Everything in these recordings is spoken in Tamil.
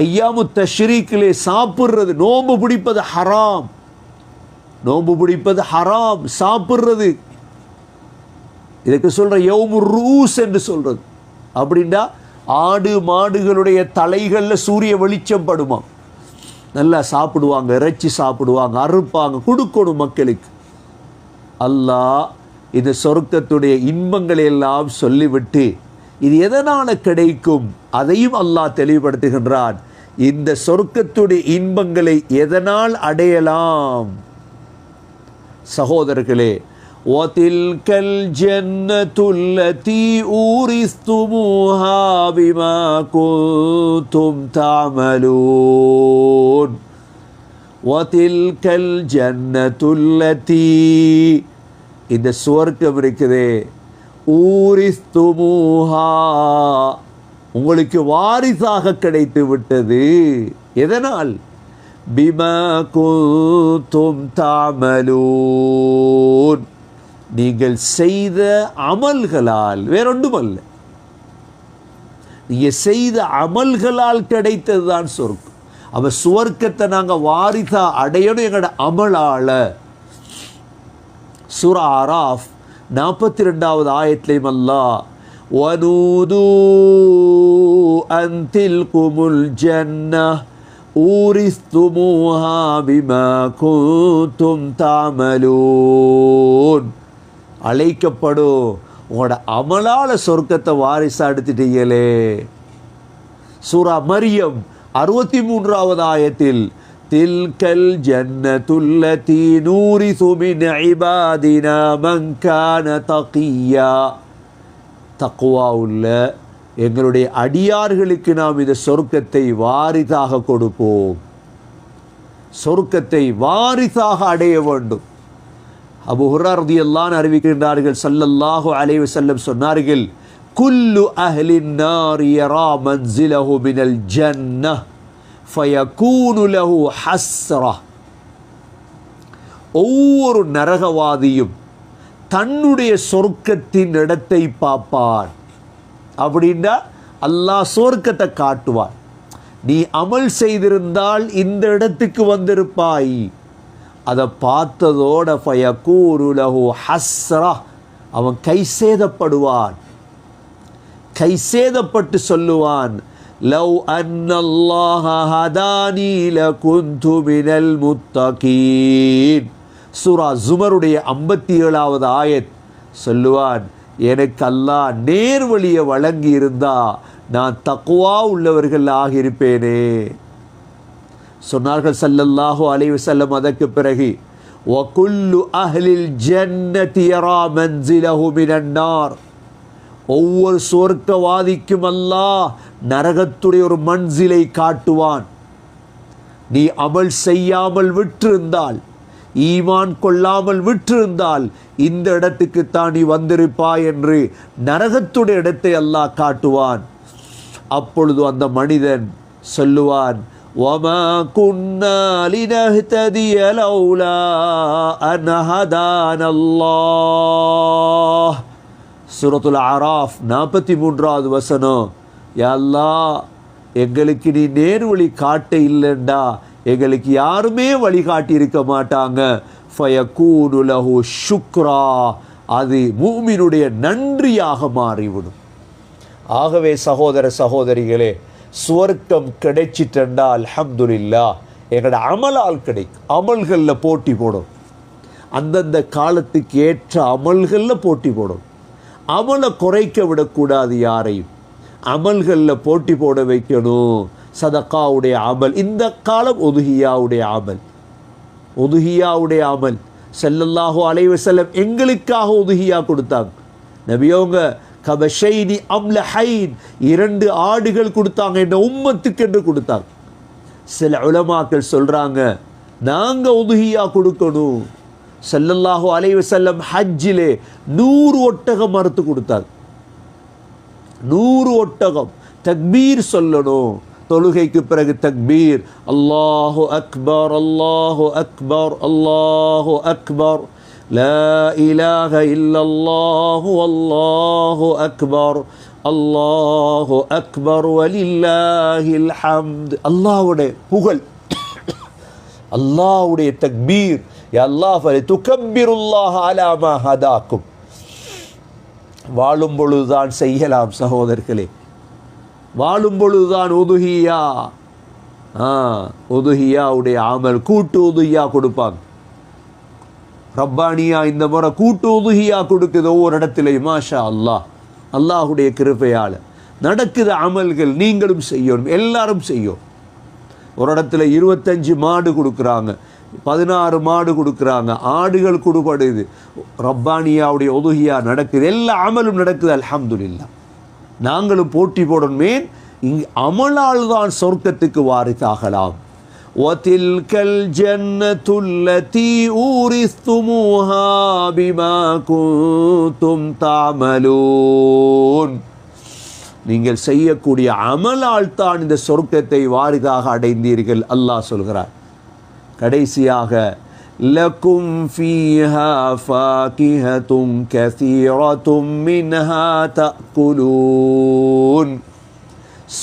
ஐயாமு தஷ்ரீக்கிலே சாப்பிட்றது நோம்பு பிடிப்பது ஹராம். நோம்பு பிடிப்பது ஹராம் சாப்பிட்றது. இதுக்கு சொல்கிற யௌமு ரூஸ் என்று சொல்கிறது அப்படின்னா ஆடு மாடுகளுடைய தலைகளில் சூரிய வெளிச்சம் படுமா? நல்லா சாப்பிடுவாங்க இறைச்சி சாப்பிடுவாங்க அறுப்பாங்க கொடுக்கணும் மக்களுக்கு. அல்லாஹ் இந்த சொர்க்கத்துடைய இன்பங்களை எல்லாம் சொல்லிவிட்டு இது எதனால கிடைக்கும் அதையும் அல்லாஹ் தெளிவுபடுத்துகின்றான் இந்த சொர்க்கத்துடைய இன்பங்களை எதனால் அடையலாம் சகோதரர்களே وَتِلْكَ الْجَنَّةُ الَّتِي أُورِثْتُمُوهَا بِمَا كُنتُمْ تَعْمَلُونَ وَتِلْكَ الْجَنَّةُ الَّتِي இந்த சுவர்க்கம் இருக்குதே ஊரிஸ்துமூஹா. உங்களுக்கு வாரிசாக கிடைத்து விட்டது. எதனால்? பிம குந்தும் தாமலூன். நீங்கள் செய்த அமல்களால் வேறொன்றுமல்ல. நீங்கள் செய்த அமல்களால் கிடைத்தது தான் சொர்க்கம். அவ சுவர்க்கத்தை நாங்கள் வாரிசா அடையணும் எங்களோட அமலால. சூரா ஆராஃப் நாற்பத்தி ரெண்டாவது ஆயத்திலையும் அல்லாஹ் வனூது அந்தில் குமுல் ஜன்ன ஊரிஸ்துமூஹா பிமா குந்தும் தாமலூன். அழைக்கப்படும். உங்களோட அமலால் சொர்க்கத்தை வாரிசாக எடுத்துட்டீங்களே. சூரா மரியம் அறுபத்தி மூன்றாவது ஆயத்தில் தில்கல் التي نورث من عبادنا من كان تقيا தக்குவா உள்ள எங்களுடைய அடியார்களுக்கு நாம் இந்த சொர்க்கத்தை வாரிசாக கொடுப்போம் சொர்க்கத்தை வாரிசாக அடைய வேண்டும் அபு ஹுராரதி எல்லாம் அறிவிக்கின்றார்கள் சல்லல்லாஹு அலைஹி செல்லம் சொன்னார்கள் குல்லு அஹ்லின் நார் யரா மன்சிலஹு மினல் ஜன்னஹ் ஃபயகூனு லஹு ஹஸ்ரா ஒவ்வொரு நரகவாதியும் தன்னுடைய சொர்க்கத்தின் இடத்தை பார்ப்பான். அப்படின்னா அல்லாஹ் சொர்க்கத்தை காட்டுவான். நீ அமல் செய்திருந்தால் இந்த இடத்துக்கு வந்திருப்பாய். அதை பார்த்ததோட ஃபயகூரு லஹு ஹஸ்ரா. அவன் கை சேதப்படுவான். கை சேதப்பட்டு சொல்லுவான் லவ் அன்னல்லாஹ ஹதானி லகுந்து மினல் முத்தகீன் சூரா ஜுமருடைய ஐம்பத்தி ஏழாவது ஆயத் சொல்லுவான் எனக்கு அல்லாஹ் நேர்வழியை வழங்கி இருந்தா நான் தக்குவா உள்ளவர்கள் ஆகியிருப்பேனே. சொன்னார்கள் சல்லல்லாஹு அலைவு செல்லம் அதற்கு பிறகு வகுல்லு அஹ்லில் ஜன்னதி மன்சிலஹு மினன் ஒவ்வொரு சொர்க்கவாதிக்கும் அல்லாஹ் நரகத்துடைய ஒரு மன்சிலை காட்டுவான் நீ அமல் செய்யாமல் விட்டிருந்தால் ஈமான் கொள்ளாமல் விட்டிருந்தால் இந்த இடத்துக்கு தான் நீ வந்திருப்பாய் என்று நரகத்துடைய இடத்தை அல்லாஹ் காட்டுவான் அப்பொழுது அந்த மனிதன் சொல்லுவான் وما كنا لنهتدي لولا أن هدانا الله சூரத்துல் ஆராஃப் நாற்பத்தி மூன்றாவது வசனம் யா எங்களுக்கு நீ நேர்வழி காட்ட இல்லைண்டா. எங்களுக்கு யாருமே வழிகாட்டி இருக்க மாட்டாங்க. ஃபயக்கூனு லஹு ஷுக்ரா. அது மூமினுடைய நன்றியாக மாறிவிடும். ஆகவே சகோதர சகோதரிகளே சுவர்க்கம் கிடைச்சிட்டண்டா அல்ஹம்துலில்லா எங்களோட அமலால் கிடைக்கும். அமல்களில் போட்டி போடும். அந்தந்த காலத்துக்கு ஏற்ற அமல்களில் போட்டி போடும். அமலை குறைக்க விடக்கூடாது யாரையும். அமல்களில் போட்டி போட வைக்கணும். சதக்காவுடைய அமல். இந்த காலம் ஒதுகியாவுடைய அமல். ஒதுகியாவுடைய அமல். செல்லல்லாஹோ அலைவ செல்லம் எங்களுக்காக ஒதுகியா கொடுத்தாங்க. நபியவங்க கபஷைனி அம்ல ஹைன் இரண்டு ஆடுகள் கொடுத்தாங்க. என்ன உம்மத்துக்கு என்று கொடுத்தாங்க. சில உலமாக்கள் சொல்கிறாங்க நாங்கள் ஒதுகியா கொடுக்கணும். செல்லல்லாஹோ அலைவ செல்லம் ஹஜ்ஜிலே நூறு ஒட்டகம் மறுத்து கொடுத்தாங்க. நூறு ஒட்டகம் தக்பீர் சொல்லணும் தொழுகைக்கு பிறகு தக்பீர் அல்லாஹு அக்பர் அல்லாஹு அக்பர் அல்லாஹு அக்பர் لا إله إلا الله والله أكبر அல்லாஹு அக்பர் வலில்லாஹில் ஹம்த் அல்லாஹ்வுடைய புகழ் அல்லாஹ்வுடைய தக்பீர் யா அல்லாஹ் ஃபலி துகப்பிருல்லாஹ் அலா மா ஹதாக்கும் வாழும் பொழுதுதான் செய்யலாம் சகோதரர்களே. வாழும் பொழுதுதான் உதுகியா ஆ உதுகியாவுடைய அமல் கூட்டு உதுகியா கொடுப்பாங்க. ரப்பானியா இந்த முறை கூட்டு உதுகியா கொடுக்குது ஒவ்வொரு இடத்துலையும் மாஷா அல்லாஹ். அல்லாஹுடைய கிருபையால். நடக்குது அமல்கள் நீங்களும் செய்யணும் எல்லாரும் செய்யும் ஒரு இடத்துல இருபத்தஞ்சு மாடு கொடுக்குறாங்க. பதினாறு மாடு கொடுக்குறாங்க ஆடுகள் கொடுபடுது ரப்பானியாவுடைய உதுகியா நடக்குது எல்லா அமலும் நடக்குது அல்ஹம்துலில்லாஹ் நாங்களும் போட்டி போடணுமே இங் அமலால் தான் சொர்க்கத்துக்கு வாரிசாகலாம் وَتِلْكَ الْجَنَّةُ الَّتِي أُورِثْتُمُوهَا بِمَا كُنتُمْ تَعْمَلُونَ நீங்கள் செய்யக்கூடிய அமலால் தான் இந்த சொர்க்கத்தை வாரிதாக அடைந்தீர்கள் அல்லாஹ் சொல்கிறார் கடைசியாக லக்கும் ஃபீஹா ஃபாகிஹத்தும் கஸீரத்தும் மின்ஹா தக்குலூன்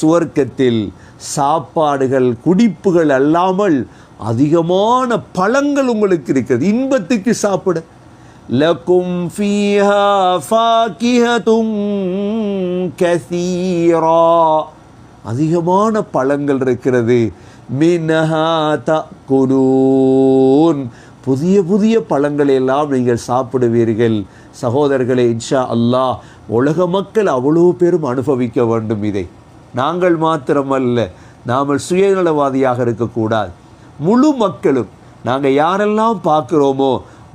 சுவர்க்கத்தில் சாப்பாடுகள் குடிப்புகள் அல்லாமல் அதிகமான பழங்கள் உங்களுக்கு இருக்கிறது. இன்பத்துக்கு சாப்பிட. லக்கும் ஃபீஹா ஃபாகிஹத்தும் கசீரா. அதிகமான பழங்கள் இருக்கிறது. மினஹா புதிய புதிய பழங்களை எல்லாம் நீங்கள் சாப்பிடுவீர்கள். சகோதரர்களே இன்ஷா அல்லாஹ் உலக மக்கள் அவ்வளோ பேரும் அனுபவிக்க வேண்டும் இதை. நாங்கள் மாத்திரமல்ல நாம் சுயநலவாதியாக இருக்கக்கூடாது. முழு மக்களும் நாங்கள் யாரெல்லாம் பார்க்குறோமோ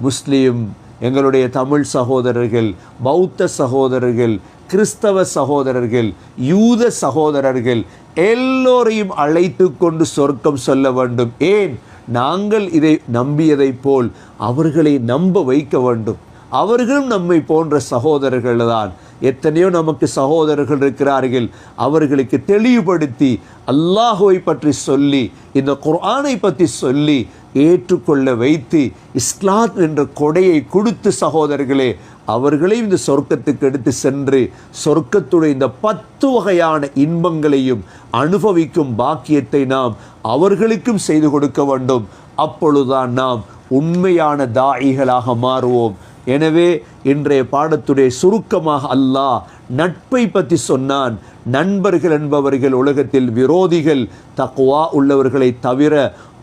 முஸ்லீம் எங்களுடைய தமிழ் சகோதரர்கள் பௌத்த சகோதரர்கள் கிறிஸ்தவ சகோதரர்கள் யூத சகோதரர்கள் எல்லோரையும் அழைத்து கொண்டு சொர்க்கம் சொல்ல வேண்டும். ஏன்? நாங்கள் இதை நம்பியதைப் போல் அவர்களை நம்ப வைக்க வேண்டும். அவர்களும் நம்மை போன்ற சகோதரர்கள் தான். எத்தனையோ நமக்கு சகோதரர்கள் இருக்கிறார்கள். அவர்களுக்கு தெளிவுபடுத்தி அல்லாஹுவை பற்றி சொல்லி இந்த குர்ஆனை பற்றி சொல்லி ஏற்றுக்கொள்ள வைத்து இஸ்லாத் என்ற கொடையை கொடுத்து சகோதரர்களே அவர்களையும் இந்த சொர்க்கத்துக்கு எடுத்து சென்று சொர்க்கத்துடைய இந்த பத்து வகையான இன்பங்களையும் அனுபவிக்கும் பாக்கியத்தை நாம் அவர்களுக்கும் செய்து கொடுக்க வேண்டும். அப்பொழுதுதான் நாம் உண்மையான தாயிகளாக மாறுவோம். எனவே இன்றைய பாடத்துடைய சுருக்கமாக அல்லாஹ் நட்பை பற்றி சொன்னான். நண்பர்கள் என்பவர்கள் உலகத்தில் விரோதிகள் தக்குவா உள்ளவர்களை தவிர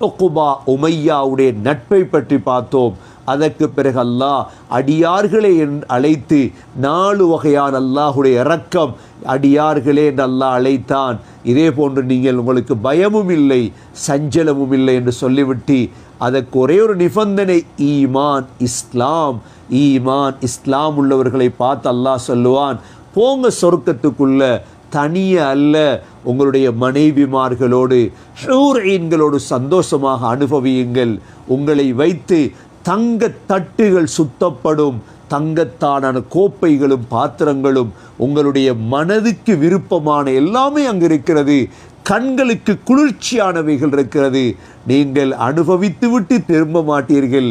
ஒக்குபா உமையாவுடைய நட்பை பற்றி பார்த்தோம். அதற்கு பிறகு அல்லாஹ் அடியார்களை என்- அழைத்து நாலு வகையான அல்லாஹுடைய இரக்கம் அடியார்களே என்று அல்லாஹ் அழைத்தான். இதே போன்று நீங்கள் உங்களுக்கு பயமும் இல்லை சஞ்சலமும் இல்லை என்று சொல்லிவிட்டு அதற்கு ஒரே ஒரு நிபந்தனை ஈமான் இஸ்லாம். ஈமான் இஸ்லாம் உள்ளவர்களை பார்த்து அல்லாஹ் சொல்லுவான் போங்க சொர்க்கத்துக்குள்ள தனிய அல்ல உங்களுடைய மனைவிமார்களோடு ஹூர்ஈன்களோடு சந்தோஷமாக அனுபவியுங்கள். உங்களை வைத்து தங்க தட்டுகள் சுத்தப்படும் தங்கத்தான கோப்பைகளும் பாத்திரங்களும் உங்களுடைய மனதுக்கு விருப்பமான எல்லாமே அங்கு இருக்கிறது கண்களுக்கு குளிர்ச்சியானவைகள் இருக்கிறது. நீங்கள் அனுபவித்து விட்டு திரும்ப மாட்டீர்கள்.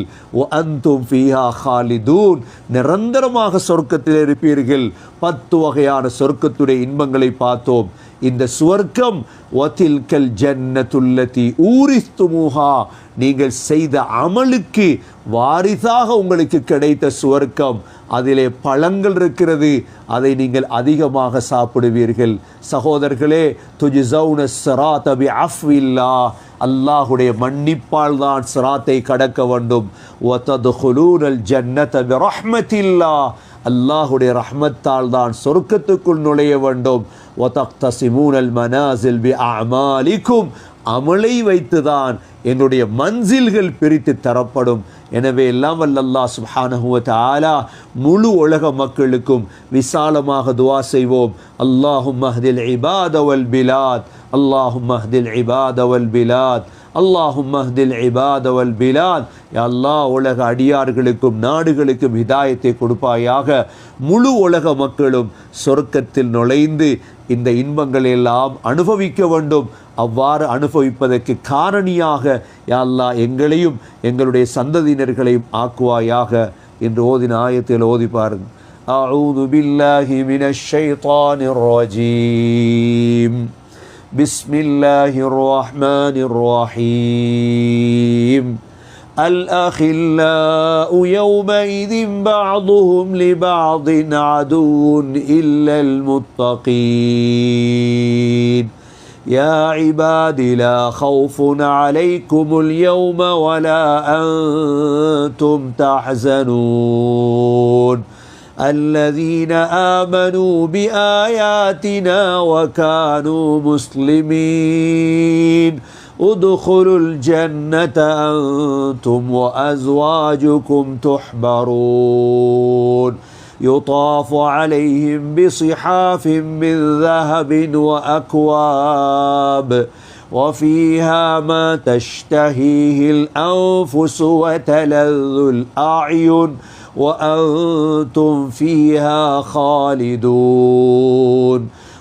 அந்தும் ஃபீஹா ஹாலிதூன் நிரந்தரமாக சொர்க்கத்தில் இருப்பீர்கள். பத்து வகையான சொர்க்கத்துடைய இன்பங்களை பார்த்தோம். இந்த சுவர்க்கம் வதில்கல் ஜன்னத்துல்லதி ஊரிஸ்துமுஹா. நீங்கள் செய்த அமலுக்கு வாரிசாக உங்களுக்கு கிடைத்த சுவர்க்கம் அதிலே பழங்கள் இருக்கிறது. அதை நீங்கள் அதிகமாக சாப்பிடுவீர்கள். சகோதரர்களே துஜிசௌன சராத் அஃப் இல்லா அல்லாஹுடைய மன்னிப்பால் தான் சிராத்தை கடக்க வேண்டும். ஒத்ததுகுலூனல் ஜன்னத பி ரஹ்மத்தில்லா அல்லாஹுடைய ரஹ்மத்தால் தான் சொர்க்கத்துக்குள் நுழைய வேண்டும். ஒதக்தசிமூனல் மனாசில் பி அமாலிக்கும் அமலை வைத்துதான் என்னுடைய மன்சில்கள் பிரித்து தரப்படும். எனவே எல்லாம் வல்லல்லா சுஹானஹுவத் ஆலா முழு உலக மக்களுக்கும் விசாலமாக துவா செய்வோம். அல்லாஹும் மஹதில் இபாதவல் பிலாத். அல்லாஹும் மஹ்தில் இபாத வல் பிலாத் அல்லாஹும் மஹ்தில் இபாத வல் பிலாத் யா அல்லாஹ் உலக அடியார்களுக்கும் நாடுகளுக்கும் ஹிதாயத்தை கொடுப்பாயாக முழு உலக மக்களும் சொர்க்கத்தில் நுழைந்து இந்த இன்பங்களை எல்லாம் அனுபவிக்க வேண்டும் அவ்வாறு அனுபவிப்பதற்கு காரணியாக யா அல்லாஹ் எங்களையும் எங்களுடைய சந்ததியினர்களையும் ஆக்குவாயாக என்று ஓதின ஆயத்தில் ஓதி பாருங்க أعوذ بالله من الشيطان الرجيم بسم الله الرحمن الرحيم الأخلاء يومئذ بعضهم لبعض عدو إلا المتقين يا عباد لا خوف عليكم اليوم ولا أنتم تحزنون الذين آمنوا بآياتنا وكانوا مسلمين. ادخلوا الجنة أنتم وأزواجكم تحبرون. يطاف عليهم بصحاف من ذهب وأكواب. وفيها ما تشتهيه الأنفس وتلذ الأعين. وأنتم فيها خالدون.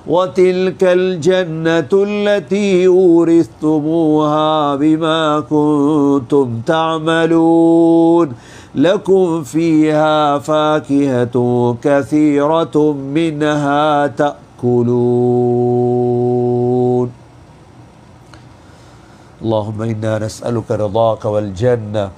وتلك الجنة التي أورثتموها بما كنتم تعملون. لكم فيها فاكهة كثيرة منها تأكلون. اللهم إنا نسألك رضاك والجنة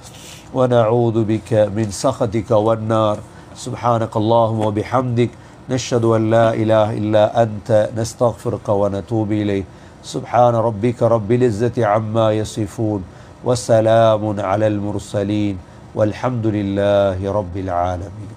ونعوذ بك من سخطك والنار. سبحانك اللهم وبحمدك. نشهد أن لا إله إلا أنت. نستغفرك ونتوب إليه سبحان ربك رب العزة عما يصفون وسلام على المرسلين. والحمد لله رب العالمين.